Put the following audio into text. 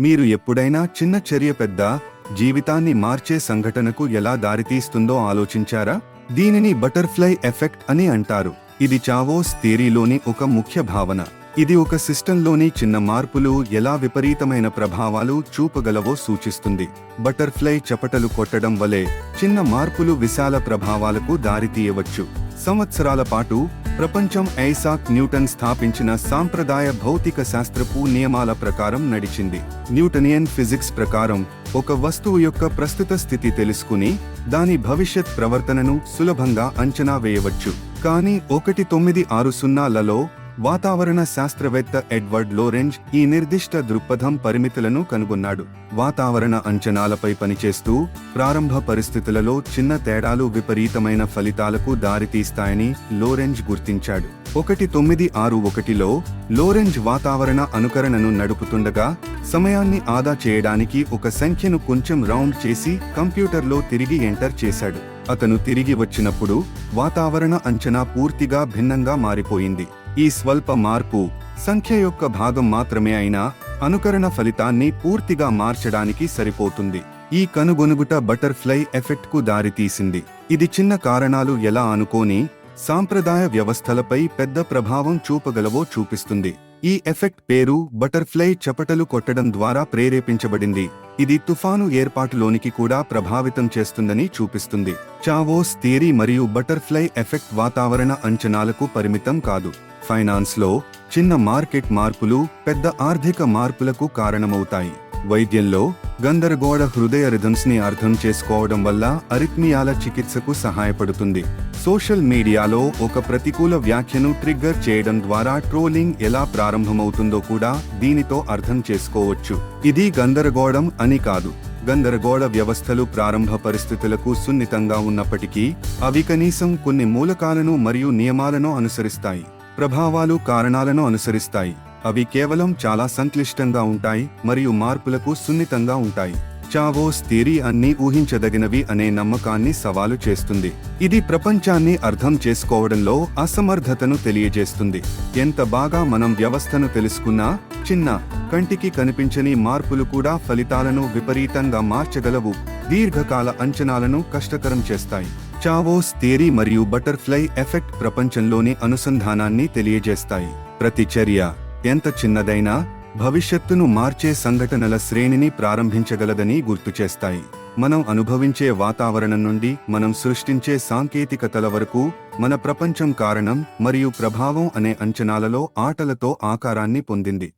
మీరు ఎప్పుడైనా చిన్న చర్య పెద్ద జీవితాన్ని మార్చే సంఘటనకు ఎలా దారితీస్తుందో ఆలోచించారా? దీనిని బటర్ఫ్లై ఎఫెక్ట్ అని అంటారు. ఇది చావోస్ థియరీలోని ఒక ముఖ్య భావన. ఇది ఒక సిస్టంలోని చిన్న మార్పులు ఎలా విపరీతమైన ప్రభావాలు చూపగలవో సూచిస్తుంది. బటర్ఫ్లై చపటలు కొట్టడం వలె చిన్న మార్పులు విశాల ప్రభావాలకు దారితీయవచ్చు. సంవత్సరాల పాటు ప్రపంచం ఐసాక్ న్యూటన్ స్థాపించిన సాంప్రదాయ భౌతిక శాస్త్రపు నియమాల ప్రకారం నడిచింది. న్యూటనియన్ ఫిజిక్స్ ప్రకారం ఒక వస్తువు యొక్క ప్రస్తుత స్థితి తెలుసుకుని దాని భవిష్యత్ ప్రవర్తనను సులభంగా అంచనా వేయవచ్చు. కానీ ఒకటి తొమ్మిది ఆరు సున్నాలలో వాతావరణ శాస్త్రవేత్త ఎడ్వర్డ్ లోరెంజ్ ఈ నిర్దిష్ట దృక్పథం పరిమితులను కనుగొన్నాడు. వాతావరణ అంచనాలపై పనిచేస్తూ ప్రారంభ పరిస్థితులలో చిన్న తేడాలు విపరీతమైన ఫలితాలకు దారితీస్తాయని లోరెంజ్ గుర్తించాడు. ఒకటి తొమ్మిది ఆరు ఒకటిలో లోరెంజ్ వాతావరణ అనుకరణను నడుపుతుండగా సమయాన్ని ఆదా చేయడానికి ఒక సంఖ్యను కొంచెం రౌండ్ చేసి కంప్యూటర్లో తిరిగి ఎంటర్ చేశాడు. అతను తిరిగి వచ్చినప్పుడు వాతావరణ అంచనా పూర్తిగా భిన్నంగా మారిపోయింది. ఈ స్వల్ప మార్పు సంఖ్య యొక్క భాగం మాత్రమే అయినా అనుకరణ ఫలితాన్ని పూర్తిగా మార్చడానికి సరిపోతుంది. ఈ కనుగొనుగుట బటర్ఫ్లై ఎఫెక్ట్కు దారితీసింది. ఇది చిన్న కారణాలు ఎలా అనుకోని సాంప్రదాయ వ్యవస్థలపై పెద్ద ప్రభావం చూపగలవో చూపిస్తుంది. ఈ ఎఫెక్ట్ పేరు బటర్ఫ్లై చపటలు కొట్టడం ద్వారా ప్రేరేపించబడింది. ఇది తుఫాను ఏర్పాటులోనికి కూడా ప్రభావితం చేస్తుందని చూపిస్తుంది. చావోస్ థియరీ మరియు బటర్ఫ్లై ఎఫెక్ట్ వాతావరణ అంచనాలకు పరిమితం కాదు. ఫైనాన్స్లో చిన్న మార్కెట్ మార్పులు పెద్ద ఆర్థిక మార్పులకు కారణమవుతాయి. వైద్యంలో గందరగోళ హృదయ రిథమ్స్ని అర్థం చేసుకోవడం వల్ల అరిత్మియాల చికిత్సకు సహాయపడుతుంది. సోషల్ మీడియాలో ఒక ప్రతికూల వ్యాఖ్యను ట్రిగ్గర్ చేయడం ద్వారా ట్రోలింగ్ ఎలా ప్రారంభమవుతుందో కూడా దీనితో అర్థం చేసుకోవచ్చు. ఇది గందరగోళం అని కాదు. గందరగోళ వ్యవస్థలు ప్రారంభ పరిస్థితులకు సున్నితంగా ఉన్నప్పటికీ అవి కనీసం కొన్ని మూలకాలను మరియు నియమాలను అనుసరిస్తాయి. ప్రభావాలు కారణాలను అనుసరిస్తాయి. అవి కేవలం చాలా సంక్లిష్టంగా ఉంటాయి మరియు మార్పులకు సున్నితంగా ఉంటాయి. చావోస్ థియరీ అన్ని ఊహించదగినవి అనే నమ్మకాన్ని సవాలు చేస్తుంది. ఇది ప్రపంచాన్ని అర్థం చేసుకోవడంలో అసమర్థతను తెలియజేస్తుంది. ఎంత బాగా మనం వ్యవస్థను తెలుసుకున్నా చిన్న కంటికి కనిపించని మార్పులు కూడా ఫలితాలను విపరీతంగా మార్చగలవు. దీర్ఘకాల అంచనాలను కష్టతరం చేస్తాయి. చావోస్ థియరీ మరియు బటర్ఫ్లై ఎఫెక్ట్ ప్రపంచంలోని అనుసంధానాన్ని తెలియజేస్తాయి. ప్రతి చర్య ఎంత చిన్నదైనా భవిష్యత్తును మార్చే సంఘటనల శ్రేణిని ప్రారంభించగలదని గుర్తుచేస్తాయి మనం అనుభవించే వాతావరణం నుండి మనం సృష్టించే సాంకేతికతల వరకు మన ప్రపంచం కారణం మరియు ప్రభావం అనే అంచనాలలో ఆటలతో ఆకారాన్ని పొందింది.